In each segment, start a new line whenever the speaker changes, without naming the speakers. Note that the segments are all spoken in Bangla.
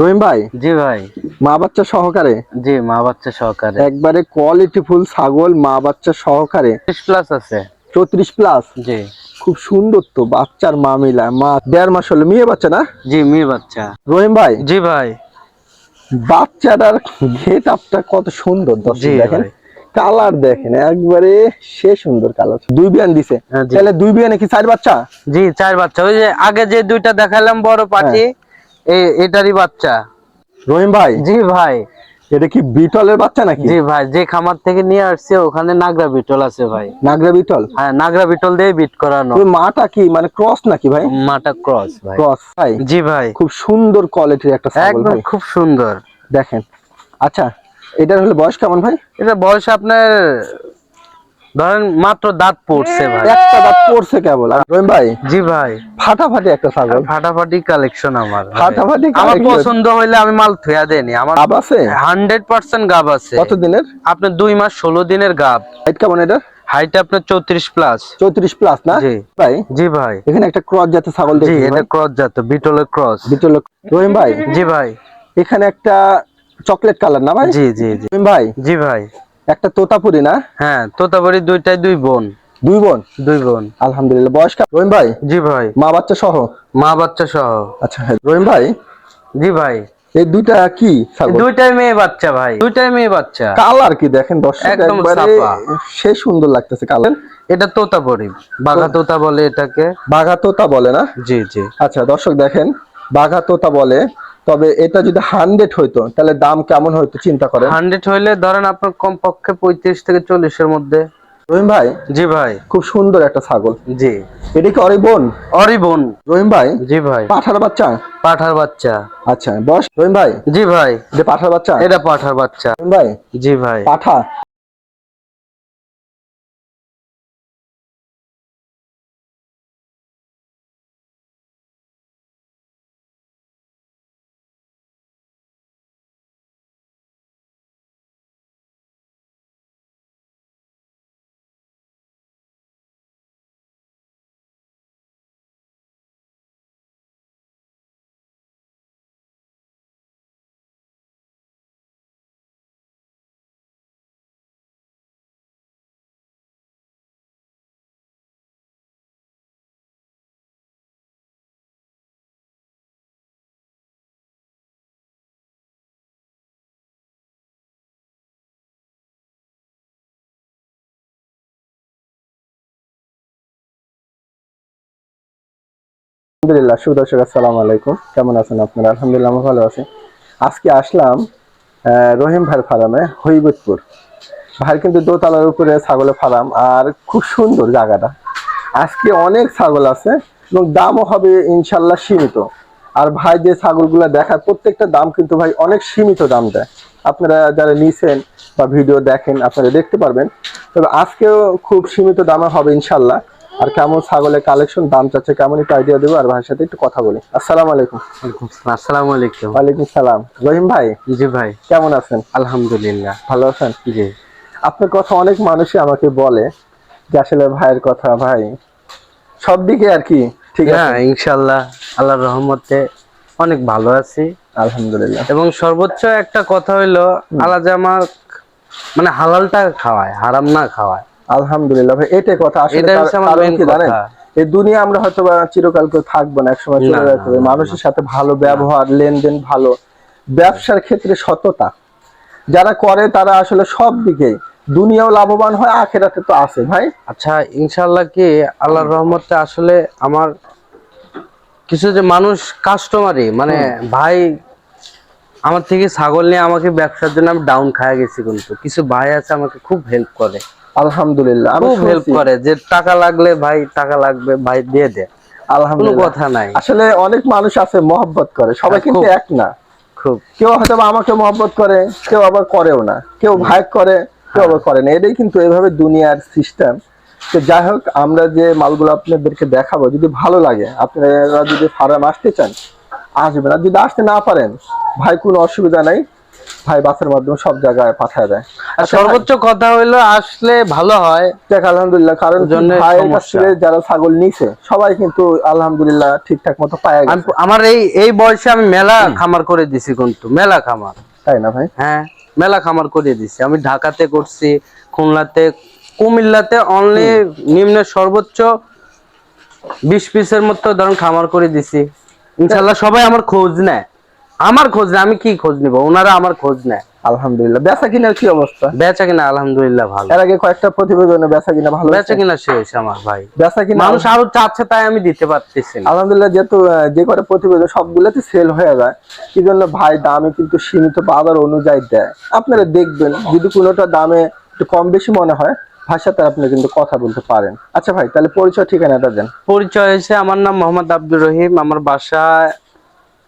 রহিম ভাই?
জি ভাই।
মা বাচ্চা সহকারে?
জি মা বাচ্চা সহকারে।
একবারে কোয়ালিটি ফুল ছাগল মা বাচ্চা সহকারে।
প্লাস আছে।
চৌত্রিশ প্লাস
জি।
খুব সুন্দর তো বাচ্চার মা মিলা। মা দেড় মাস হলো মেয়ে বাচ্চা না?
জি মেয়ে বাচ্চা।
রহিম ভাই?
জি ভাই।
বাচ্চাটার গেট আপটা কত সুন্দর দর্শক দেখেন। কালার দেখেন একবারে সে সুন্দর কালার। দুই বিয়ান দিছে।
হ্যাঁ,
তাহলে দুই বিয়ানে কি চার বাচ্চা?
জি চার বাচ্চা। ওই যে আগে যে দুইটা দেখালাম বড় পাখি এই এটারই বাচ্চা।
রহিম ভাই?
জি ভাই।
এটা কি বিটলের বাচ্চা নাকি?
জি ভাই যে খামার থেকে নিয়ে আসছে ওখানে নাগরা বিটল আছে ভাই।
নাগরা বিটল?
হ্যাঁ নাগরা বিটল দিয়ে বিট করানো।
মাটা কি মানে ক্রস নাকি ভাই?
মাটা ক্রস ভাই।
ক্রস ভাই।
জি ভাই।
খুব সুন্দর কোয়ালিটির একটা ছাগল
একদম খুব সুন্দর।
দেখেন। আচ্ছা এটার হলে বয়স কেমন ভাই?
এটা বয়স আপনার ধরেন মাত্র দাঁত পড়ছে ভাই।
একটা দাঁত পড়ছে কেবল। রহিম ভাই
জি ভাই।
ফাটাফাটি একটা ছাগল।
ফাটাফাটি কালেকশন আমার।
ফাটাফাটি
আমার পছন্দ হইলে আমি মাল থুয়া দেনি আমার
গাব আছে?
হান্ড্রেড পার্সেন্ট গাব আছে।
কত দিনের
আপনার দুই মাস ষোলো দিনের গাব।
হাইট কেমন এটা
হাইট আপনার চৌত্রিশ প্লাস
চৌত্রিশ প্লাস না?
জি।
ভাই
জি ভাই।
এখানে একটা ক্রস জাতের ছাগল দেখি জি
এটা ক্রস জাত বিটলের ক্রস
বিটল রহিম ভাই
জি ভাই।
এখানে একটা চকলেট কালার না ভাই?
জি জি জি।
রহিম ভাই
জি ভাই।
একটা তোতাপুরি না?
হ্যাঁ তোতাবাড়ি দুইটাই দুই বোন।
দুই বোন?
দুই বোন।
আলহামদুলিল্লাহ। বয়স? রহিম ভাই?
জি ভাই।
মা বাচ্চা সহ?
মা বাচ্চা সহ।
আচ্ছা হ্যাঁ। রহিম ভাই?
জি ভাই।
এই দুইটা কি
দুইটাই মেয়ে বাচ্চা ভাই। দুইটাই মেয়ে বাচ্চা।
কালার কি দেখেন দর্শক?
একদম
একবারে সে সুন্দর লাগতেছে কালার।
এটা তোতাবড়ি বাঘা তোতা বলে এটাকে।
বাঘা তোতা বলে না?
জি জি।
আচ্ছা দর্শক দেখেন। বাঘা তোতা বলে তবে এটা যদি হান্ড্রেড হইতো তাহলে দাম কেমন হইতো চিন্তা করেন?
হান্ড্রেড হইলে ধরেন আপনার কমপক্ষে পঁয়ত্রিশ থেকে চল্লিশের মধ্যে।
রহিম ভাই?
জি ভাই।
খুব সুন্দর একটা ছাগল।
জি।
এটা কি অরি বোন?
অরি বোন।
রহিম ভাই?
জি ভাই।
পাঠার বাচ্চা?
পাঠার বাচ্চা।
আচ্ছা বয়স রহিম ভাই?
জি ভাই।
এটা পাঠার বাচ্চা?
এটা পাঠার বাচ্চা।
রহিম ভাই?
জি ভাই।
পাঠা? আলহামদুলিল্লাহ সুদর্শক আসসালামু আলাইকুম। কেমন আছেন আপনারা? আলহামদুলিল্লাহ, আমি ভালো আছি। আজকে আসলাম রহিম ভাইয়ের ফার্মে হইবতপুর ভাই কিন্তু দোতলার উপরে ছাগলের ফার্ম, আর খুব সুন্দর জায়গাটা। আজকে অনেক ছাগল আছে, এবং দামও হবে ইনশাল্লাহ সীমিত। আর ভাই যে ছাগলগুলো দেখায়, প্রত্যেকটা দাম কিন্তু ভাই অনেক সীমিত দাম দেয়। আপনারা যারা নিছেন বা ভিডিও দেখেন, আপনারা দেখতে পারবেন। তবে আজকেও খুব সীমিত দামে হবে ইনশাল্লাহ আর কেমন ছাগলের কালেকশন দাম চাচ্ছে কেমন? একটু আইডিয়া দেবো আর ভাইয়ের সাথে একটু কথা বলি। আসসালামু আলাইকুম।
আসসালামু আলাইকুম।
ওয়ালাইকুম সালাম। রহিম ভাই?
জি ভাই।
কেমন আছেন?
আলহামদুলিল্লাহ।
ভালো আছেন?
জি।
আপনার কথা অনেক মানুষই আমাকে বলে যে আসলে ভাইয়ের কথা ভাই। সব দিকে আর কি ঠিক আছে?
হ্যাঁ ইনশাল্লাহ আল্লাহর রহমতে অনেক ভালো আছি।
আলহামদুলিল্লাহ।
এবং সর্বোচ্চ একটা কথা হইল আল্লাহ যে আমার মানে হালালটা খাওয়ায় হারাম না খাওয়ায়।
আলহামদুলিল্লাহ ভাই এটাই কথা। আসলে কারণ কি জানেন? এই দুনিয়া আমরা হয়তো চিরকাল কেউ থাকব না একসময় চলে যেতে হবে। মানুষের সাথে ভালো ব্যবহার লেনদেন ভালো। ব্যবসার ক্ষেত্রে সততা। যারা করে তারা আসলে সব দিকে দুনিয়াও লাভবান হয় আখেরাতে তো আছে ভাই।
আচ্ছা ইনশাল্লাহ কি আল্লাহর রহমতে আসলে আমার কিছু যে মানুষ কাস্টমারই মানে ভাই আমার থেকে ছাগল নিয়ে আমাকে ব্যবসার জন্য আমি ডাউন খায় গেছি কিন্তু। কিছু ভাই আছে আমাকে খুব হেল্প করে।
আলহামদুলিল্লাহ আমি
হেল্প করে যে টাকা লাগলে ভাই টাকা লাগবে ভাই দিয়ে দে।
আলহামদুলিল্লাহ।
কথা নাই।
আসলে অনেক মানুষ আছে মহব্বত করে সবাই
হ্যাঁ,
কিন্তু এক না।
খুব।
কেউ হয়তো আমাকে মহব্বত করে কেউ আবার করেও না। কেউ ভাই করে কেউ আবার করে না। এটাই কিন্তু এইভাবে দুনিয়ার সিস্টেম তো যাই হোক আমরা যে মালগুলো আপনাদেরকে দেখাবো যদি ভালো লাগে আপনারা যদি ফার্ম আসতে চান আসবেন। আর যদি আসতে না পারেন ভাই কোনো অসুবিধা নাই। ভাই বাসের মাধ্যমে সব জায়গায় পাঠায় দেয়।
আর সর্বোচ্চ কথা হইল আসলে ভালো হয়।
দেখ আলহামদুলিল্লাহ কারণ ভাইয়ের কাছ যারা ছাগল নিছে সবাই কিন্তু আলহামদুলিল্লাহ ঠিকঠাক মতো পায়
আমার এই এই বয়সে আমি মেলা খামার করে দিছি কিন্তু মেলা খামার।
তাই না ভাই?
হ্যাঁ মেলা খামার করে দিছি। আমি ঢাকাতে করছি খুলনাতে কুমিল্লাতে অনলি নিম্ন সর্বোচ্চ বিশ পিসের মতো ধরুন খামার করে দিছি। ইনশাল্লাহ সবাই আমার খোঁজ নেয়। আমার খোঁজ নেয় আমি কি খোঁজ নিব? ওনারা আমার খোঁজ নেয়।
আলহামদুলিল্লাহ। বেচা কিনার কি অবস্থা?
বেচা কিনা আলহামদুলিল্লাহ ভালো।
এর আগে কয়েকটা প্রতিবেদনে বেচা কিনা ভালো
বেচা? কিনা শেষ আমার ভাই।
বেচা কিনা
মানুষ আরও চাচ্ছে তাই আমি দিতে পারতেছি না।
আলহামদুলিল্লাহ যেহেতু যে করে প্রতিবেদন সবগুলোতে সেল হয়ে যায় কি জন্য ভাই দামে কিন্তু সীমিত বাজার অনুযায়ী দেয়। আপনারা দেখবেন যদি কোনোটা দামে একটু কম বেশি মনে হয় সাথে আপনি কিন্তু কথা বলতে পারেন। আচ্ছা ভাই তাহলে পরিচয় ঠিকানাটা দেন।
পরিচয় হয়েছে আমার নাম মোহাম্মদ আব্দুর রহিম আমার বাসা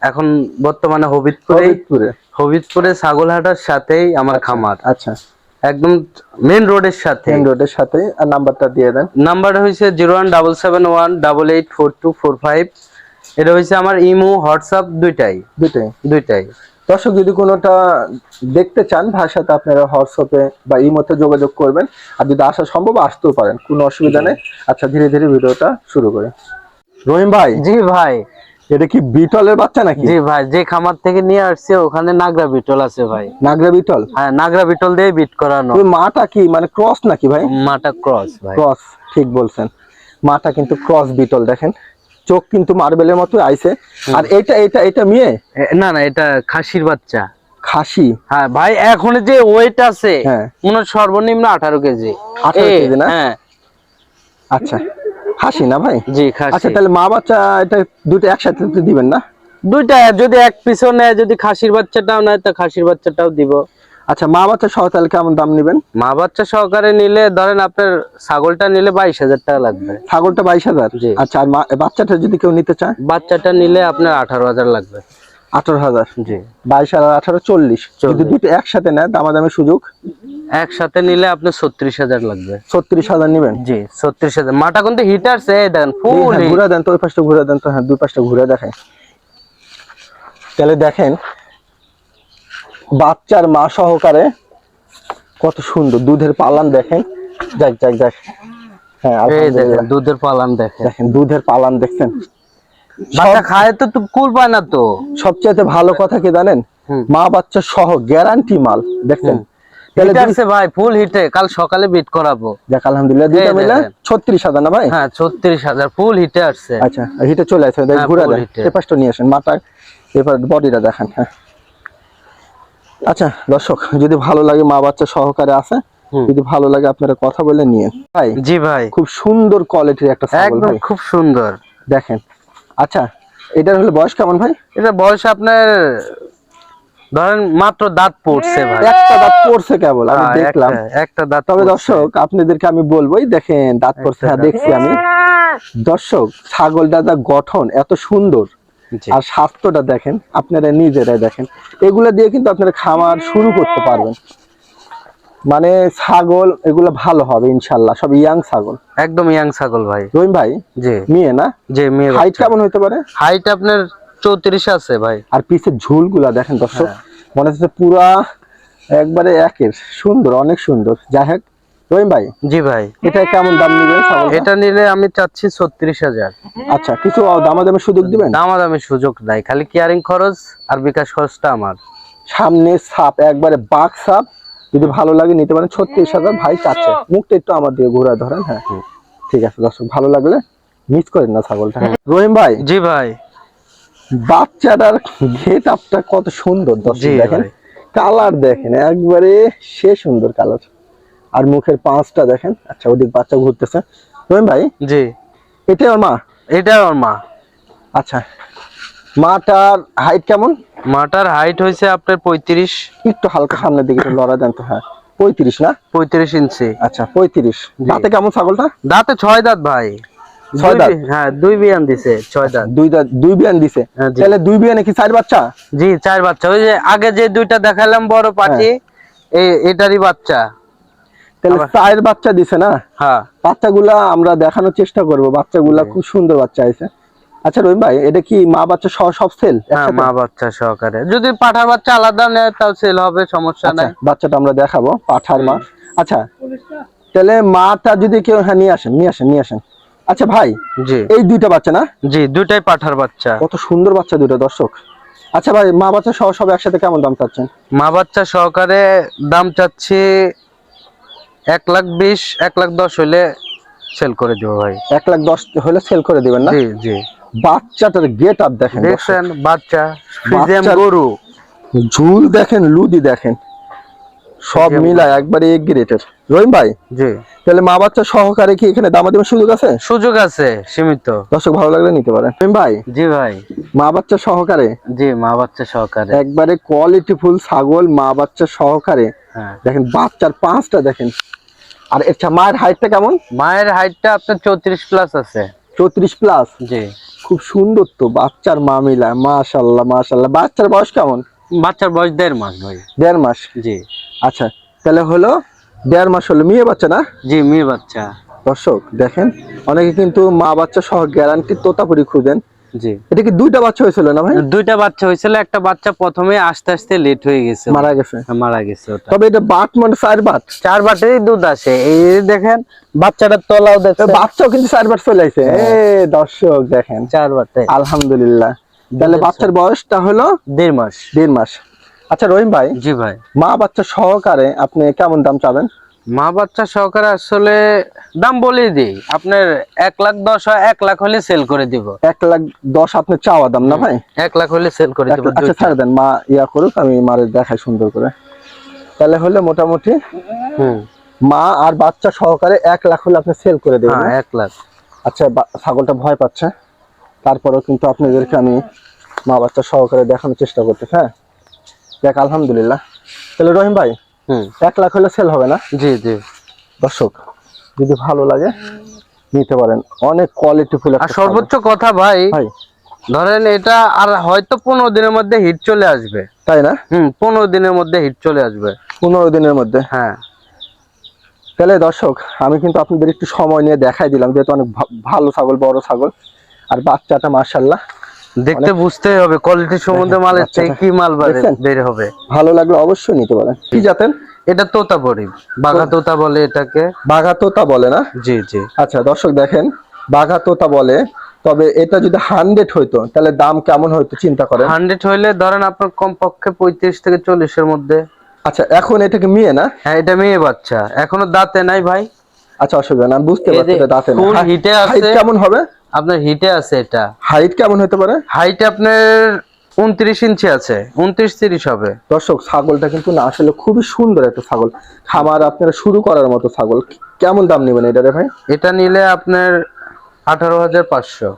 এখন বর্তমানে হবিদপুরে
ফরিদপুরে
হবিদপুরে ছাগলহাটার সাথেই আমার খামার।
আচ্ছা।
একদম মেন রোডের সাথে।
মেন রোডের সাথে। আর নাম্বারটা দিয়ে দেন।
নাম্বার হয়েছে zero one double seven one double eight four two four five এটা হয়েছে আমার ইমো হোয়াটসঅ্যাপ দুইটাই।
দুইটাই।
দুইটাই।
দর্শক যদি কোনোটা দেখতে চান সাথে আপনারা হোয়াটসঅ্যাপে বা ইমোতে যোগাযোগ করবেন। আর যদি আসা সম্ভব আসতেও পারেন। কোনো অসুবিধা নেই। আচ্ছা ধীরে ধীরে ভিডিওটা শুরু করি। রহিম ভাই।
জি ভাই।
এটা কি বিটলের বাচ্চা নাকি?
জি ভাই যে খামার থেকে নিয়ে আসছে ওখানে নাগরা বিটল আছে ভাই।
নাগরা বিটল?
হ্যাঁ নাগরা বিটল দিয়ে বিট করানো।
মাটা কি মানে ক্রস নাকি ভাই?
মাটা ক্রস ভাই।
ক্রস ঠিক বলছেন। মাটা কিন্তু ক্রস বিটল দেখেন। চোখ কিন্তু মার্বেলের মতো আইছে। আর এটা এটা এটা মেয়ে?
না না এটা খাসির বাচ্চা।
খাসি?
হ্যাঁ ভাই এখন যে ওয়েট আছে
হ্যাঁ।
মনে সর্বনিম্ন আঠারো কেজি।
18
এ,
কেজি না?
হ্যাঁ।
আচ্ছা। খাসি না ভাই?
জি খাসি।
আচ্ছা তাহলে মা বাচ্চা এটা দুটো একসাথে দিবেন না?
দুইটা যদি এক পিছনে যদি খাসির বাচ্চাটাও নেয় তো খাসির বাচ্চাটাও দিব।
আচ্ছা মা বাচ্চা সহ তাহলে কেমন দাম নেবেন?
মা বাচ্চা সহকারে নিলে ধরেন আপনার ছাগলটা নিলে বাইশ হাজার টাকা লাগবে।
ছাগলটা বাইশ হাজার? আচ্ছা আর বাচ্চাটা যদি কেউ নিতে চায়?
বাচ্চাটা নিলে আপনার আঠারো হাজার লাগবে।
আঠারো হাজার।
জি।
বাইশ হাজার আঠারো চল্লিশ। যদি দুটো একসাথে নেয় দামাদামি সুযোগ।
একসাথে নিলে আপনার ছত্রিশ হাজার লাগবে।
ছত্রিশ হাজার নেবেন?
জি ছত্রিশ হাজার। মাটা কিন্তু হিটার সে দেন ফুল
ঘুরে দেন তো ওই পাশটা ঘুরে দেন তো হ্যাঁ দুই পাশটা ঘুরে দেখেন তাহলে দেখেন বাচ্চার মা সহকারে কত সুন্দর দুধের পালান দেখেন। যাক যাক যাক। হ্যাঁ
দুধের পালান দেখেন।
দেখেন দুধের পালান দেখছেন।
বাচ্চা খায় তো কুল পায় না তো।
সবচেয়ে ভালো কথা কি জানেন? মা বাচ্চা সহ গ্যারান্টি মাল দেখছেন?
ভাই ফুল হিটে। কাল সকালে বিট করাবো।
যাক আলহামদুলিল্লাহ দুইটা মিলে না ভাই?
হ্যাঁ ছত্রিশ হাজার ফুল হিটে আসছে।
আচ্ছা হিটে চলে
হ্যাঁ,
ঘুরে দেন নিয়ে আসেন মাথা এবার বডিটা দেখান হ্যাঁ। আচ্ছা দর্শক যদি ভালো লাগে মা বাচ্চা সহকারে আছে যদি ভালো লাগে আপনারা কথা বলে নিয়ে ভাই
জি ভাই।
খুব সুন্দর কোয়ালিটির একটা
একদম খুব সুন্দর।
দেখেন আচ্ছা এটার হলো বয়স কেমন ভাই?
এটা বয়স আপনার ধরেন মাত্র দাঁত পড়ছে ভাই।
একটা দাঁত পড়ছে কেবল আমি
হ্যাঁ,
দেখলাম।
একটা- একটা দাঁত
তবে দর্শক আপনাদেরকে আমি বলবোই দেখেন দাঁত পড়ছে হ্যাঁ দেখছি আমি। দর্শক ছাগলটা যা গঠন এত সুন্দর। আর স্বাস্থ্যটা দেখেন আপনারা নিজেরাই দেখেন। এগুলো দিয়ে কিন্তু আপনারা খামার শুরু করতে পারবেন। মানে ছাগল এগুলো ভালো হবে ইনশাল্লাহ। সব ইয়াং ছাগল।
একদম ইয়াং ছাগল ভাই।
রহিম ভাই?
জি।
মেয়ে না?
যে মেয়ে
হাইট কেমন হতে পারে?
হাইট আপনার চৌত্রিশ আছে ভাই।
আর পিছের ঝুলগুলা দেখেন দর্শক
হ্যাঁ।
মনে হচ্ছে পুরা একবারে একের। সুন্দর অনেক সুন্দর। যাই হোক রহিম ভাই
জি ভাই।
এটা কেমন দাম নেবেন?
এটা নিলে আমি চাচ্ছি ছত্রিশ হাজার।
আচ্ছা কিছু দামাদামের সুযোগ দিবেন?
দামাদামি সুযোগ নাই খালি কেয়ারিং খরচ আর বিকাশ খরচটা আমার।
সামনে সাপ একবারে বাঘ সাপ যদি ভালো লাগে নিতে পারেন। ছত্রিশ হাজার ভাই চাচ্ছে। মুখটা একটু আমার দিকে ঘোরা ধরেন হ্যাঁ। ঠিক আছে দর্শক ভালো লাগলে মিস করেন না ছাগলটা রহিম ভাই
জি ভাই।
বাচ্চাটার গেট আপটা কত সুন্দর দর্শক দেখেন। কালার দেখেন একবারে সে সুন্দর কালার আর মুখের পাঁচটা দেখেন আচ্ছা ওদিক বাচ্চা ঘুরতেছে। রহিম ভাই
জি।
এটাই ওর মা?
এটা ওর মা।
আচ্ছা মাটার হাইট কেমন?
মাটার হাইট হয়েছে আপনার পঁয়ত্রিশ।
একটু হালকা সামনের দিকে লড়া দেন তো হ্যাঁ। পঁয়ত্রিশ না?
পঁয়ত্রিশ ইঞ্চি।
আচ্ছা পঁয়ত্রিশ। দাঁতে কেমন ছাগলটা?
দাঁতে ছয় দাঁত ভাই।
ছয় দাঁত?
হ্যাঁ দুই বিয়ান দিছে ছয় দাঁত।
দুই দাঁত দুই বিয়ান দিছে?
হ্যাঁ,
তাহলে দুই বিয়ানে কি চার বাচ্চা?
জি চার বাচ্চা। ওই যে আগে যে দুইটা দেখালাম বড় পাটি এই এটারই বাচ্চা।
তাহলে চার বাচ্চা দিছে না?
হ্যাঁ।
বাচ্চাগুলা আমরা দেখানোর চেষ্টা করব। বাচ্চাগুলা খুব সুন্দর বাচ্চা আছে আচ্ছা রহিম ভাই এটা কি মা বাচ্চা সহ সব সেল
হ্যাঁ মা বাচ্চা সহকারে। যদি পাঠার বাচ্চা আলাদা নেয় তাও সেল হবে সমস্যা
আচ্ছা
নাই।
বাচ্চাটা আমরা দেখাবো পাঠার মা। আচ্ছা তাহলে মাটা যদি কেউ হ্যাঁ নিয়ে আসেন নিয়ে আসেন নিয়ে আসেন। আচ্ছা ভাই
জি।
এই দুইটা বাচ্চা না?
জি দুইটাই পাঠার বাচ্চা।
কত সুন্দর বাচ্চা দুটো দর্শক। আচ্ছা ভাই মা বাচ্চা সহ সব একসাথে কেমন দাম চাচ্ছেন?
মা বাচ্চা সহকারে দাম চাচ্ছি এক লাখ বিশ এক লাখ দশ হইলে সেল করে দিব ভাই।
এক লাখ দশ হলে সেল করে দিবেন না?
জি জি।
বাচ্চাটার গেট আপ দেখেন।
দেখছেন বাচ্চা ফ্রিজিয়াম গরু।
ঝুল দেখেন লুদি দেখেন। সব মিলায় একবারে এক গ্রেটের। রহিম ভাই
জি।
তাহলে মা বাচ্চা সহকারে কি এখানে দামা দামাদামের সুযোগ আছে?
সুযোগ আছে সীমিত।
দর্শক ভালো লাগলে নিতে পারেন। রহিম ভাই
জি ভাই।
মা বাচ্চা সহকারে?
জি মা বাচ্চা সহকারে।
একবারে কোয়ালিটি ফুল ছাগল মা বাচ্চা সহকারে।
হ্যাঁ।
দেখেন বাচ্চার পাঁচটা দেখেন। আর আচ্ছা মায়ের হাইটটা কেমন?
মায়ের হাইটটা আপনার চৌত্রিশ প্লাস আছে।
চৌত্রিশ প্লাস
জি।
খুব সুন্দর তো বাচ্চার মা মিলা মাশাল্লাহ মাশাল্লাহ বাচ্চার বয়স কেমন?
বাচ্চার বয়স দেড় মাস ভাই।
দেড় মাস?
জি।
আচ্ছা তাহলে হলো দেড় মাস হলো মেয়ে বাচ্চা না?
জি মেয়ে বাচ্চা।
দর্শক দেখেন অনেকে কিন্তু মা বাচ্চা সহ গ্যারান্টি তোতাপুরি খুঁজেন।
জি।
এটা কি দুইটা বাচ্চা হয়েছিল না ভাই?
দুইটা বাচ্চা হয়েছিল একটা বাচ্চা প্রথমে আস্তে আস্তে লেট হয়ে গেছে।
মারা গেছে।
মারা গেছে ওটা।
তবে এটা বাট মানে চার বাট
চার বাটেরই দুধ আসে এই দেখেন বাচ্চাটার তলাও
তো বাচ্চাও কিন্তু চার বাট চলে আসে এ দর্শক দেখেন।
চার বাটে
আলহামদুলিল্লাহ। তাহলে বাচ্চার বয়সটা হলো?
দেড় মাস।
দেড় মাস। আচ্ছা রহিম ভাই
জি ভাই।
মা বাচ্চা সহকারে আপনি কেমন দাম চাবেন?
মা বাচ্চা সহকারে আসলে দাম বলে দিই। আপনার এক লাখ দশ হয় এক লাখ হলে সেল করে দিব।
এক লাখ দশ আপনার চাওয়া দাম না ভাই?
এক লাখ হলে সেল করে দিব
আচ্ছা ছাড় দেন মা ইয়া করুক আমি মারে দেখাই সুন্দর করে। তাহলে হলে মোটামুটি
হুম।
মা আর বাচ্চা সহকারে এক লাখ হলে আপনি সেল করে দেবেন
হ্যাঁ এক লাখ।
আচ্ছা ছাগলটা ভয় পাচ্ছে। তারপরেও কিন্তু আপনাদেরকে আমি মা বাচ্চা সহকারে দেখানোর চেষ্টা করতে হ্যাঁ? দেখ আলহামদুলিল্লাহ। তাহলে রহিম ভাই এক লাখ হলে সেল হবে না?
জি জি।
দর্শক যদি ভালো লাগে নিতে পারেন। অনেক কোয়ালিটি ফুল
আর সর্বোচ্চ কথা ভাই ধরেন এটা আর হয়তো পনেরো দিনের মধ্যে হিট চলে আসবে।
তাই না?
হুম পনেরো দিনের মধ্যে হিট চলে আসবে।
পনেরো দিনের মধ্যে?
হ্যাঁ।
তাহলে দর্শক আমি কিন্তু আপনাদের একটু সময় নিয়ে দেখাই দিলাম যেহেতু অনেক ভালো ছাগল বড় ছাগল। আর বাচ্চাটা মার্শাল্লাহ
দেখতে বুঝতেই হবে কোয়ালিটি সম্বন্ধে মালের থেকে কি মাল বাড়ে- বের হবে।
ভালো লাগলে অবশ্যই নিতে পারেন। কি জাতেন
এটা তোতা পরি বাঘা তোতা বলে এটাকে।
বাঘা তোতা বলে না?
জি জি।
আচ্ছা দর্শক দেখেন বাঘা তোতা বলে তবে এটা যদি হান্ড্রেড হইতো তাহলে দাম কেমন হইতো চিন্তা করেন।
হান্ড্রেড হইলে ধরেন আপনার কমপক্ষে পঁয়ত্রিশ থেকে চল্লিশের মধ্যে।
আচ্ছা এখন এটাকে মেয়ে না?
হ্যাঁ এটা মেয়ে বাচ্চা। এখনও দাঁতে নাই ভাই।
আচ্ছা অসুবিধা না বুঝতে পারছি দাঁতে না।
হিটে আছে।
কেমন হবে?
আপনার হিটে আছে এটা।
হাইট কেমন হতে পারে?
হাইট আপনার উনত্রিশ ইঞ্চি আছে উনত্রিশ তিরিশ হবে।
দর্শক ছাগলটা কিন্তু না আসলে খুবই সুন্দর একটা ছাগল। খামার আপনারা শুরু করার মতো ছাগল। কেমন দাম নেবেন এটা রে ভাই?
এটা নিলে আপনার আঠারো হাজার পাঁচশো।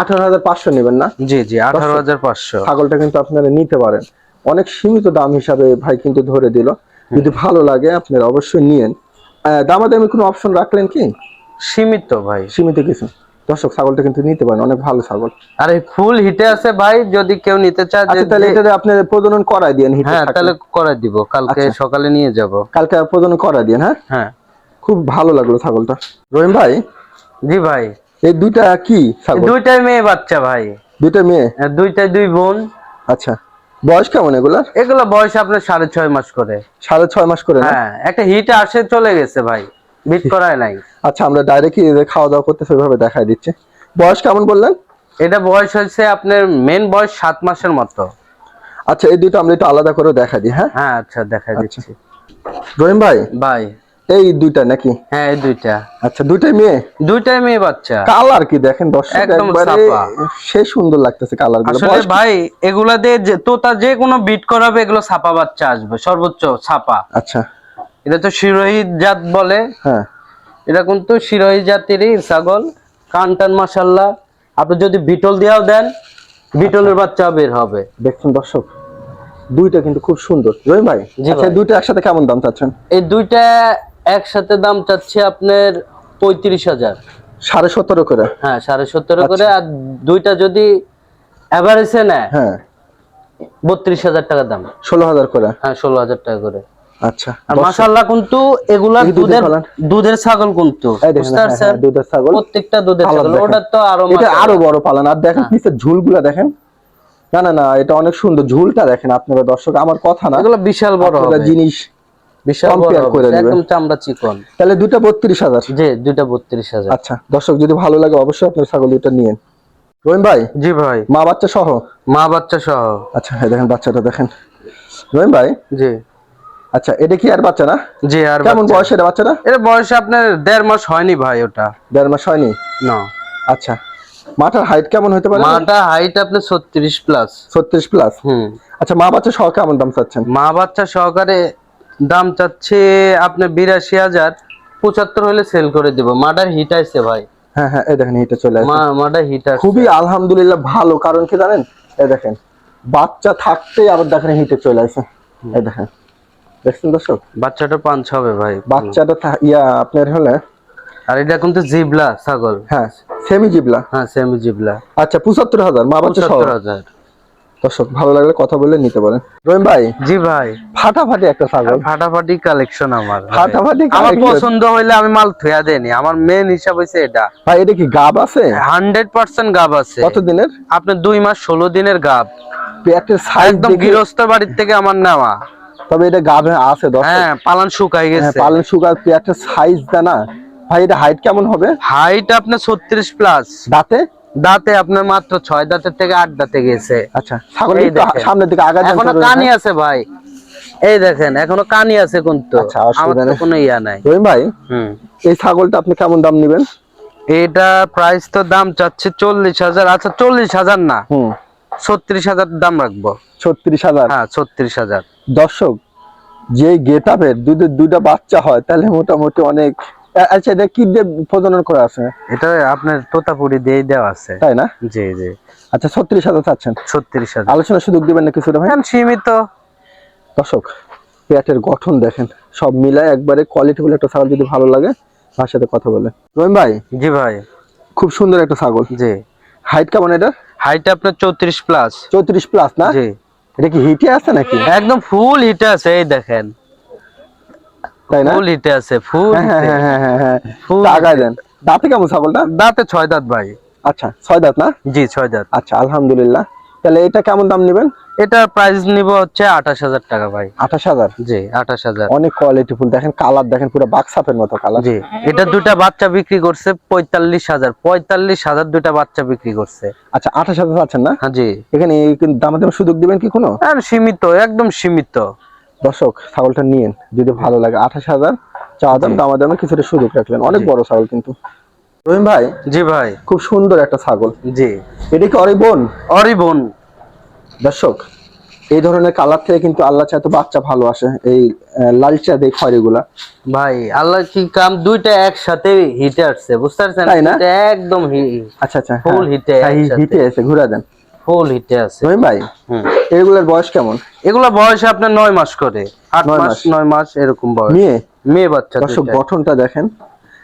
আঠারো হাজার পাঁচশো নেবেন না?
জি জি আঠারো হাজার পাঁচশো।
ছাগলটা কিন্তু আপনারা নিতে পারেন। অনেক সীমিত দাম হিসাবে ভাই কিন্তু ধরে দিল। যদি ভালো লাগে আপনারা অবশ্যই নিয়েন। দামাদামি কোনো অপশন রাখলেন কি?
সীমিত ভাই।
সীমিত কিছু? দর্শক ছাগলটা কিন্তু নিতে পারেন অনেক ভালো ছাগল।
আর এই ফুল হিটে আছে ভাই যদি কেউ নিতে চায়
আচ্ছা তাহলে এটা আপনি প্রজনন করাই দিয়েন হিটে
হ্যাঁ তাহলে করে দিব কালকে
আচ্ছা।
সকালে নিয়ে যাব।
কালকে প্রজনন করাই দিয়েন হ্যাঁ?
হ্যাঁ।
খুব ভালো লাগল ছাগলটা। রহিম ভাই?
জি ভাই।
এই দুইটা কি ছাগল?
দুইটাই মেয়ে বাচ্চা ভাই।
দুইটা মেয়ে?
হ্যাঁ, দুইটাই দুই বোন।
আচ্ছা। বয়স কেমন এগুলার?
এগুলো বয়স আপনার সাড়ে ছয় মাস করে।
সাড়ে ছয় মাস করে না?
হ্যাঁ একটা হিট আসে চলে গেছে ভাই। বিট করায় নাই।
আচ্ছা আমরা ডাইরেক্ট খাওয়া দাওয়া করতে সেভাবে দেখাই দিচ্ছি। বয়স কেমন বললেন?
এটা বয়স হচ্ছে আপনার মেন বয়স সাত মাসের মতো।
আচ্ছা এই দুটো আমরা একটু আলাদা করে দেখা দিই হ্যাঁ?
হ্যাঁ আচ্ছা দেখা দিচ্ছি।
রহিম ভাই?
ভাই।
এই দুইটা নাকি?
হ্যাঁ এই দুইটা।
আচ্ছা দুইটাই মেয়ে?
দুইটাই মেয়ে বাচ্চা।
কালার কি দেখেন দর্শক
একদম
একবারে সে সুন্দর লাগতেছে কালারগুলো
আসলে ভাই এগুলা দিয়ে যে তোতা যে কোনো বিট করাবে এগুলো ছাপা বাচ্চা আসবে সর্বোচ্চ ছাপা
আচ্ছা।
এটা তো শিরোহী জাত বলে।
হ্যাঁ।
এটা কিন্তু শিরোহী জাতেরই ছাগল। কান টান মাসাল্লাহ আপনি যদি বিটল দিয়েও দেন বিটলের বাচ্চা বের হবে।
দেখছেন দর্শক দুইটা কিন্তু খুব সুন্দর। রহিম ভাই আচ্ছা দুইটা একসাথে কেমন দাম চাচ্ছেন?
এই দুইটা একসাথে দাম চাচ্ছে আপনার পঁয়ত্রিশ হাজার।
সাড়ে সতেরো করে।
হ্যাঁ সাড়ে সতেরো
আচ্ছা।
করে আর দুইটা যদি অ্যাভারেজে নেয়
হ্যাঁ।
বত্রিশ হাজার টাকা দাম।
ষোলো হাজার করে।
হ্যাঁ ষোলো হাজার টাকা করে।
আচ্ছা
আর
দর্শক,
মাশাআল্লাহ কিন্তু এগুলা
দুধের
দুধের ছাগল কিন্তু।
এই দেখেন,
বুঝতে
হ্যাঁ,
পারছেন?
হ্যাঁ, দুধের ছাগল।
প্রত্যেকটা দুধের ছাগল। ওটা তো আরও
এটা আরও বড় পালন। আর দেখেন পিছের ঝুলগুলা দেখেন? না না না এটা অনেক সুন্দর। ঝুলটা দেখেন আপনারা দর্শক আমার কথা না।
এগুলো বিশাল বড় হবে।
জিনিস
বিশাল বড়
করে
একদম চামড়া চিকন।
তাহলে দুটা বত্রিশ হাজার।
জি দুইটা বত্রিশ হাজার।
আচ্ছা দর্শক যদি ভালো লাগে অবশ্যই আপনার ছাগল দুটা নিয়েন। রহিম ভাই?
জি ভাই।
মা বাচ্চা সহ?
মা বাচ্চা সহ।
আচ্ছা এই দেখেন বাচ্চাটা দেখেন। রহিম ভাই?
জি।
আচ্ছা এটা কি আর বাচ্চা না?
জি আর
কেমন। বয়স এটা বাচ্চাটা?
এর বয়স আপনার দেড় মাস হয়নি ভাই ওটা।
দেড় মাস হয়নি?
না।
আচ্ছা মাটার হাইট কেমন হতে পারে?
মাটা হাইট আপনার ছত্রিশ প্লাস
ছত্রিশ প্লাস
হুম।
আচ্ছা মা বাচ্চা সহ কেমন দাম চাচ্ছেন?
মা বাচ্চা সহকারে দাম চাচ্ছে বিরাশি হাজার। পঁচাত্তর হলে সেল করে দিব। মাটার হিট আছে ভাই।
হ্যাঁ হ্যাঁ এই দেখেন এটা চলে আসে
মা মাটার হিট আছে।
খুবই আলহামদুলিল্লাহ ভালো কারণ কি জানেন? এই দেখেন বাচ্চা থাকতেই আবার দেখেন হিটে চলে আসে। এই দেখেন। দেখছেন দর্শক?
বাচ্চাটা পাঞ্চ হবে ভাই।
বাচ্চাটা ইয়া আপনার হলে?
আর এটা কিন্তু জিবলা ছাগল।
হ্যাঁ সেমি জিবলা
হ্যাঁ সেমি জিবলা
আচ্ছা পঁচাত্তর হাজার মা বাচ্চা সহ?
পঁচাত্তর হাজার।
দর্শক ভালো লাগলে কথা বলে নিতে পারেন। রহিম ভাই
জি ভাই।
ফাটাফাটি একটা ছাগল।
ফাটাফাটি কালেকশন আমার।
ফাটাফাটি
আমার পছন্দ হইলে আমি মাল থুয়া দেনি আমার মেন হিসাব হইছে এটা।
ভাই এটা কি গাব আছে?
হান্ড্রেড পার্সেন্ট গাব আছে।
কত দিনের?
আপনার দুই মাস ষোলো দিনের গাব।
পেটের সাইজ
একদম গৃহস্থ বাড়ির থেকে আমার নেওয়া।
তবে এটা গাবে আছে দর্শক।
হ্যাঁ পালান শুকাই
হ্যাঁ
গেছে।
পালন সুগার পেটের সাইজ না। ভাই এটা হাইট কেমন হবে?
হাইট আপনার ছত্রিশ প্লাস
দাঁতে?
দাঁতে আপনার মাত্র ছয় দাঁতের থেকে আট দাঁতে গেছে।
আচ্ছা ছাগল
এই
একটু
দেখেন।
সামনের দিকে আগা দেন এখনও
কানি আছে ভাই। এই দেখেন এখনও কানি আছে কিন্তু।
আচ্ছা,
আমার তো কোনো ইয়া নাই।
রহিম ভাই
হুম।
এই ছাগলটা আপনি কেমন দাম নেবেন?
এটা প্রাইস তো দাম চাচ্ছে চল্লিশ হাজার। আচ্ছা চল্লিশ হাজার না।
হুম।
ছত্রিশ হাজার দাম রাখব।
ছত্রিশ হাজার?
হ্যাঁ ছত্রিশ হাজার।
দর্শক যে গেট আপের দুধের দুইটা বাচ্চা হয় তাহলে মোটামুটি অনেক আচ্ছা এটা কি দিয়ে প্রজনন করা আছে?
এটা আপনার তোতাপুরি দিয়ে দেওয়া আছে।
তাই না?
জি জি।
আচ্ছা ছত্রিশ হাজার চাচ্ছেন।
ছত্রিশ হাজার।
আলোচনা সুযোগ দিবেন না কিছুটা ভাই?
সীমিত।
দর্শক পেটের গঠন দেখেন। সব মিলায় একবারে কোয়ালিটিফুল একটা ছাগল যদি ভালো লাগে তার সাথে কথা বলে রহিম ভাই
জি ভাই।
খুব সুন্দর একটা ছাগল।
জি।
হাইট কেমন এটা
হাইট আপনার চৌত্রিশ প্লাস
চৌত্রিশ প্লাস না?
জি।
এটা কি হিটে আছে নাকি?
একদম ফুল হিটে আছে এই দেখেন।
তাই না?
ফুল হিটে আছে ফুল
হ্যাঁ হ্যাঁ হ্যাঁ হ্যাঁ হ্যাঁ
ফুল
আগায় দেন। দাঁতে কেমন ছাগলটা?
দাঁতে ছয় দাঁত ভাই।
আচ্ছা ছয় দাঁত না?
জি ছয় দাঁত।
আচ্ছা আলহামদুলিল্লাহ। তাহলে এটা কেমন দাম নেবেন?
এটার প্রাইস নিব হচ্ছে আঠাশ হাজার টাকা ভাই।
আঠাশ হাজার?
জি আঠাশ হাজার।
অনেক কোয়ালিটিফুল দেখেন কালার দেখেন পুরো বাক্সাপের মতো কালার
জি এটা দুটা বাচ্চা বিক্রি করছে পঁয়তাল্লিশ হাজার। পঁয়তাল্লিশ হাজার দুটা বাচ্চা বিক্রি করছে।
আচ্ছা আঠাশ হাজার আছেন না?
হ্যাঁ জি।
এখানে দামে দামে সুযোগ দিবেন কি কোনো?
আর সীমিত একদম সীমিত।
দর্শক ছাগলটা নিয়েন। যদি ভালো লাগে আঠাশ হাজার চাওয়া দাম দামা দামে কিছুটা সুযোগ রাখলেন। অনেক বড় ছাগল কিন্তু। রহিম ভাই
জি ভাই।
খুব সুন্দর একটা ছাগল।
জি।
এটা কি অরি বোন।
অরিবন
দর্শক এই ধরনের কালার থেকে কিন্তু আল্লাহ চায় তো বাচ্চা ভালো আসে। এই লালচা এই খয়রিগুলা
ভাই আল্লাহ কি কাম দুইটা একসাথে হিটে আসছে বুঝতে পারছেন?
তাই না?
একদম
আচ্ছা আচ্ছা
Full hit এ একসাথে।
হিটে আছে ঘুরা দেন।
ফুল হিটে আছে।
রহিম ভাই। এগুলার বয়স কেমন?
এগুলা বয়স আপনার নয় মাস করে। আট
নয়
মাস
মাস।
নয় মাস এরকম বয়স।
মেয়ে?
মেয়ে বাচ্চা
দর্শক গঠনটা দেখেন।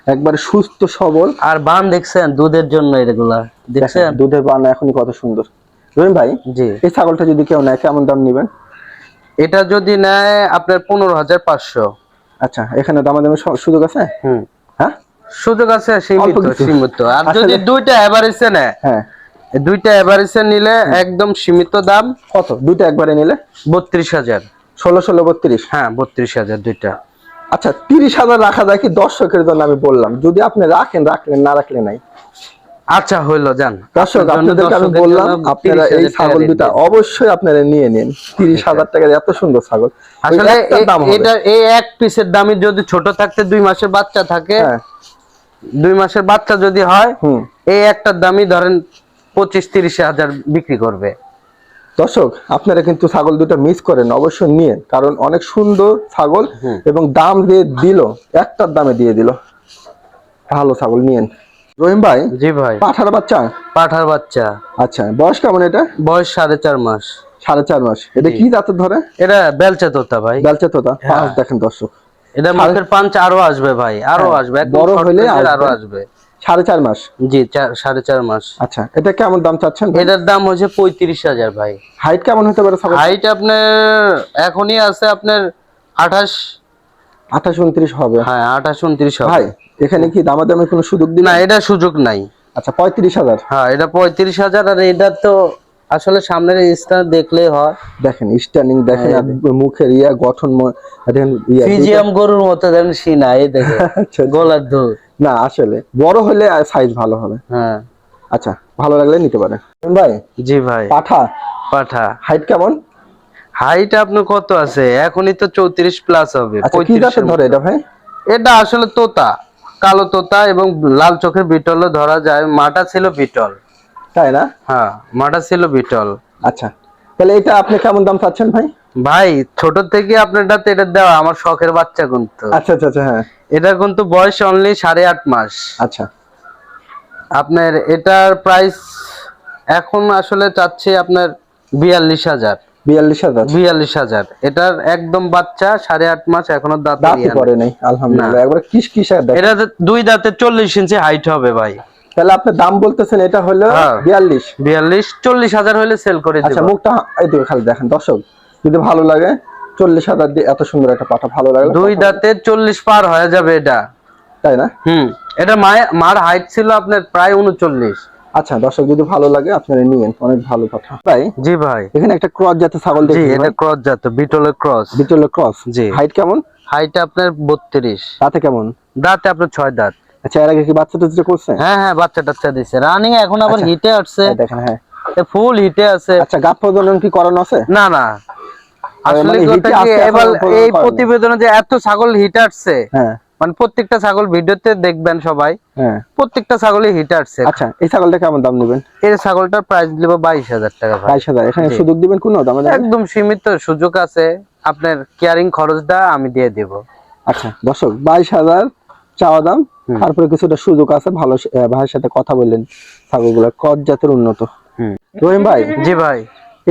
একবারে সুস্থ সবল।
আর বান দেখছেন দুধের জন্য এগুলা। দেখছেন?
দুধের বানা এখনই কত সুন্দর। রহিম ভাই
জি।
এই ছাগলটা যদি কেউ নেয় কেমন দাম নেবেন?
এটা যদি নেয় আপনার পনেরো হাজার পাঁচশো।
আচ্ছা এখানে দামাদামি সুযোগ আছে?
হুম।
হ্যাঁ?
সুযোগ আছে সীমিত সীমিত। আর
আসলে-
যদি দুইটা এভারেজে নেয়
হ্যাঁ।
দুইটা এভারেজে নিলে একদম সীমিত দাম
কত? দুইটা একবারে নিলে?
বত্রিশ হাজার।
ষোলো ষোলো বত্রিশ?
হ্যাঁ বত্রিশ হাজার দুইটা।
আচ্ছা তিরিশ হাজার রাখা যায় কি দর্শকের জন্য আমি বললাম। যদি আপনি রাখেন রাখলেন না রাখলে নাই।
আচ্ছা হইল যান।
দর্শক আপনাদেরকে আমি বললাম আপনারা এই ছাগল দুটা অবশ্যই আপনারা নিয়ে নিন। তিরিশ হাজার টাকার এত সুন্দর ছাগল।
আসলে
দাম
এটা এই এক পিসের দামে যদি ছোট থাকতে দুই মাসের বাচ্চা থাকে
হ্যাঁ।
দুই মাসের বাচ্চা যদি হয় এই একটার দামই ধরেন পঁচিশ তিরিশ হাজার বিক্রি করবে।
দর্শক আপনারা কিন্তু ছাগল দুটো মিস করেন অবশ্যই নিয়ে কারণ অনেক সুন্দর ছাগল এবং দাম দিয়ে দিল একটার দামে দিয়ে দিল। ভালো ছাগল নিয়েন। রহিম ভাই
জি ভাই।
পাঠার বাচ্চা?
পাঠার বাচ্চা।
আচ্ছা বয়স কেমন এটা?
বয়স সাড়ে চার মাস।
সাড়ে চার মাস। এটা কি জাতের ধরে?
এটা বেলচা তোতা ভাই।
বেলচে তোতা
হ্যাঁ।
পাঁচ দেখেন দর্শক।
এটা মুখের পাঞ্চ আরও আসবে ভাই আরও
হ্যাঁ,
আসবে।
বড় হলে
আরও
আসবে। সাড়ে চার মাস?
জি সাড়ে চার মাস।
আচ্ছা এটা কেমন দাম চাচ্ছেন
এটার দাম হচ্ছে পঁয়ত্রিশ হাজার ভাই।
হাইট কেমন হতে পারে
হাইট আপনার এখনই আছে আপনার আঠাশ।
আঠাশ উনত্রিশ হবে।
হ্যাঁ আঠাশ উনত্রিশ হবে।
ভাই এখানে কি দামাদামি কোনো সুযোগ দিন
না এটা সুযোগ নাই।
আচ্ছা পঁয়ত্রিশ হাজার।
হ্যাঁ এটা পঁয়ত্রিশ হাজার আর এটা তো আসলে সামনের স্থান দেখলেই হয়।
দেখেন স্ট্যান্ডিং দেখেন আর মুখের ইয়া গঠন দেখেন
ফিজিয়াম গরুর মতো দেখেন সিনা এই দেখে
আচ্ছা,
গোলার দুধ
না আসলে। বড় হলে সাইজ ভালো হবে।
হ্যাঁ।
আচ্ছা ভালো লাগলে নিতে পারেন ভাই?
জি ভাই।
পাঠা?
পাঠা।
হাইট কেমন?
হাইট আপনার কত আছে? এখনই তো চৌত্রিশ প্লাস হবে
আচ্ছা কি
35
জাতের ধরে এটা ভাই?
এটা আসলে তোতা কালো তোতা এবং লাল চোখের বিটলও ধরা যায়। মাটা ছিল বিটল।
তাই না?
হ্যাঁ মাটা ছিল বিটল।
আচ্ছা তাহলে এটা আপনি কেমন দাম চাচ্ছেন ভাই?
ভাই ছোট থেকে আপনার ডাতে এটা দেওয়া আমার শখের বাচ্চা কিন্তু।
আচ্ছা আচ্ছা আচ্ছা হ্যাঁ।
এটা কিন্তু বয়স অনলি সাড়ে আট মাস।
আচ্ছা।
আপনার এটার প্রাইস এখন আসলে চাচ্ছে আপনার বিয়াল্লিশ হাজার।
বিয়াল্লিশ হাজার?
বিয়াল্লিশ হাজার। এটার একদম বাচ্চা সাড়ে আট মাস এখনও দাঁত
দাঁতই পরে নেই। আলহামদুলিল্লাহ। একবার কিস দেখ
এটা দুই দাঁতে চল্লিশ ইঞ্চি হাইট হবে ভাই।
তাহলে আপনি দাম বলতেছেন এটা হলো
হ্যাঁ।
বিয়াল্লিশ।
বিয়াল্লিশ চল্লিশ হাজার হলে সেল করে
আচ্ছা মুখটা এইদিকে খালি দেখেন দর্শক। যদি ভালো লাগে চল্লিশ হাজার দিয়ে এত সুন্দর একটা পাঠা ভালো লাগল।
দুই দাঁতে চল্লিশ পার হয়ে যাবে এটা।
তাই না?
হুম এটা মায়ের মার হাইট ছিল আপনার প্রায় উনচল্লিশ।
আচ্ছা দর্শক যদি ভালো লাগে আপনারা নিয়েন অনেক ভালো কথা। ভাই
জি ভাই।
এখানে একটা ক্রস জাতের ছাগল
জি
দেখি
এটা ক্রস জাত বিটলের ক্রস
বিটলের ক্রস
জি।
হাইট কেমন?
হাইট আপনার বত্রিশ।
তাতে কেমন?
দাঁতে আপনার ছয় দাঁত।
আচ্ছা এর আগে কি বাচ্চা টাচ্চা করছে?
হ্যাঁ হ্যাঁ বাচ্চা টাচ্চা দিচ্ছে রানিং এখন আবার হিটে আসছে।
দেখেন হ্যাঁ।
ফুল হিটে আছে।
আচ্ছা গাছ প্রজনন কি করানো আছে?
না না। আসলে
মানে
এই প্রতিবেদনে যে এত ছাগল হিটে আসছে
হ্যাঁ।
মানে প্রত্যেকটা ছাগল ভিডিওতে দেখবেন সবাই
হ্যাঁ।
প্রত্যেকটা ছাগলই হিটে আসছে।
আচ্ছা এই ছাগলটা কেমন দাম নেবেন?
এই ছাগলটার প্রাইস দিব বাইশ হাজার টাকা
বাইশ হাজার। এখানে সুযোগ দিবেন কোনো দাম?
একদম সীমিত সুযোগ আছে। আপনার কেয়ারিং খরচটা আমি দিয়ে দিব।
আচ্ছা দর্শক বাইশ হাজার চাওয়া দাম। তারপরে কিছুটা সুযোগ আছে। ভালো ভাইয়ের সাথে কথা বললেন ছাগলগুলো। কত জাতের উন্নত।
হুম।
রহিম ভাই
জি ভাই।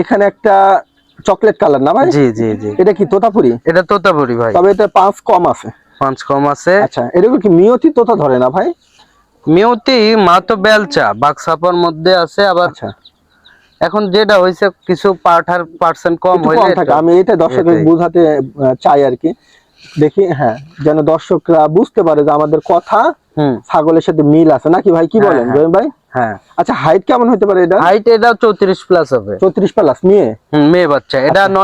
এখানে একটা চকলেট কালার না ভাই?
জি জি জি।
এটা কি তোতাপুরি?
এটা তোতাপুরি ভাই।
তবে এটা পাঁচ কম আছে।
পাঁচ কম আছে।
আচ্ছা এটা কি মিয়তি তোতা ধরে না ভাই?
মিউতি মা তো বেলচা বাক্সাপার মধ্যে আছে আবার
আচ্ছা।
এখন যেটা হয়েছে কিছু পার্টার পার্সেন্ট কম হইলে
থাকে আমি এটা দর্শকের
এটাই।
বোঝাতে চাই আর কি। দেখি হ্যাঁ যেন দর্শকরা বুঝতে পারে যে আমাদের কথা ছাগলের সাথে মিল আছে। নাকি ভাই কি
হ্যাঁ,
বলেন
হ্যাঁ।
ভাই?
হ্যাঁ।
আচ্ছা হাইট কেমন হতে পারে এটা?
হাইট এটা চৌত্রিশ প্লাস হবে।
চৌত্রিশ প্লাস মেয়ে?
মেয়ে বাচ্চা। এটা
আচ্ছা।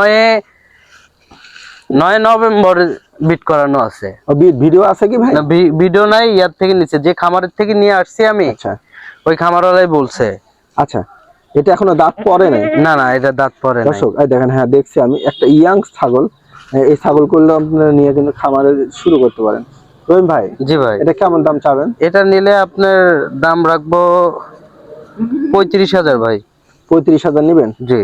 নয় নভেম্বর বিট করানো আছে।
ভিডিও আছে কি ভাই?
না, ভিডিও নাই ইয়ার থেকে নিচে। যে খামারের থেকে নিয়ে আসছি আমি
আচ্ছা।
ওই খামারওয়ালাই বলছে।
আচ্ছা এটা এখনও দাঁত পরে নাই?
না না এটা দাঁত পরে নাই।
দর্শক এই দেখেন হ্যাঁ দেখছি আমি একটা ইয়াং ছাগল। এই ছাগল করলে আপনারা নিয়ে কিন্তু খামারে শুরু করতে পারেন। রহিম ভাই
জি ভাই।
এটা কেমন দাম চাবেন?
এটা নিলে আপনার দাম রাখব পঁয়ত্রিশ হাজার ভাই।
পঁয়ত্রিশ হাজার নেবেন?
জি।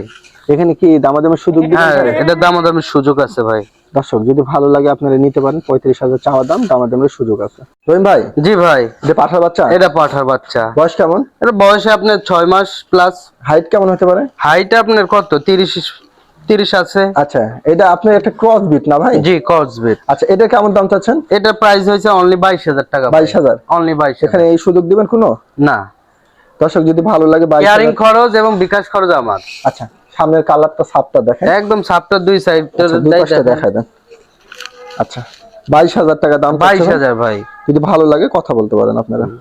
এখানে কি দামাদামের সুযোগ
হ্যাঁ এটা দামাদামের সুযোগ আছে ভাই।
দর্শক যদি ভালো লাগে আপনারা নিতে পারেন পঁয়ত্রিশ হাজার চাওয়া দাম দামাদামের সুযোগ আছে। রহিম ভাই
জি ভাই।
যে পাঠার বাচ্চা?
এটা পাঠার বাচ্চা।
বয়স কেমন?
এটা বয়সে আপনার ছয় মাস প্লাস
হাইট কেমন হতে পারে?
হাইট আপনার কত? তিরিশ তিরিশ আছে।
আচ্ছা এটা একটা ক্রস বিট না ভাই?
জি কসবেট
আচ্ছা এটা কেমন দাম চাচ্ছেন?
এটা প্রাইস হয়েছে অনলি বাইশ হাজার টাকা
বাইশ হাজার?
অনলি বাইশ
এখানে এই সুযোগ দিবেন কোনো?
না।
দর্শক যদি ভালো লাগে হাজার-
খরচ এবং বিকাশ খরচ আমার।
আচ্ছা সামনের কালারটা সাপটা দেখেন।
একদম সাপটা দুই সাইড
আচ্ছা, দেখায় দেন। আচ্ছা বাইশ হাজার টাকা দাম
বাইশ
চাচ্ছেন।
হাজার ভাই।
যদি ভালো লাগে কথা বলতে পারেন আপনারা।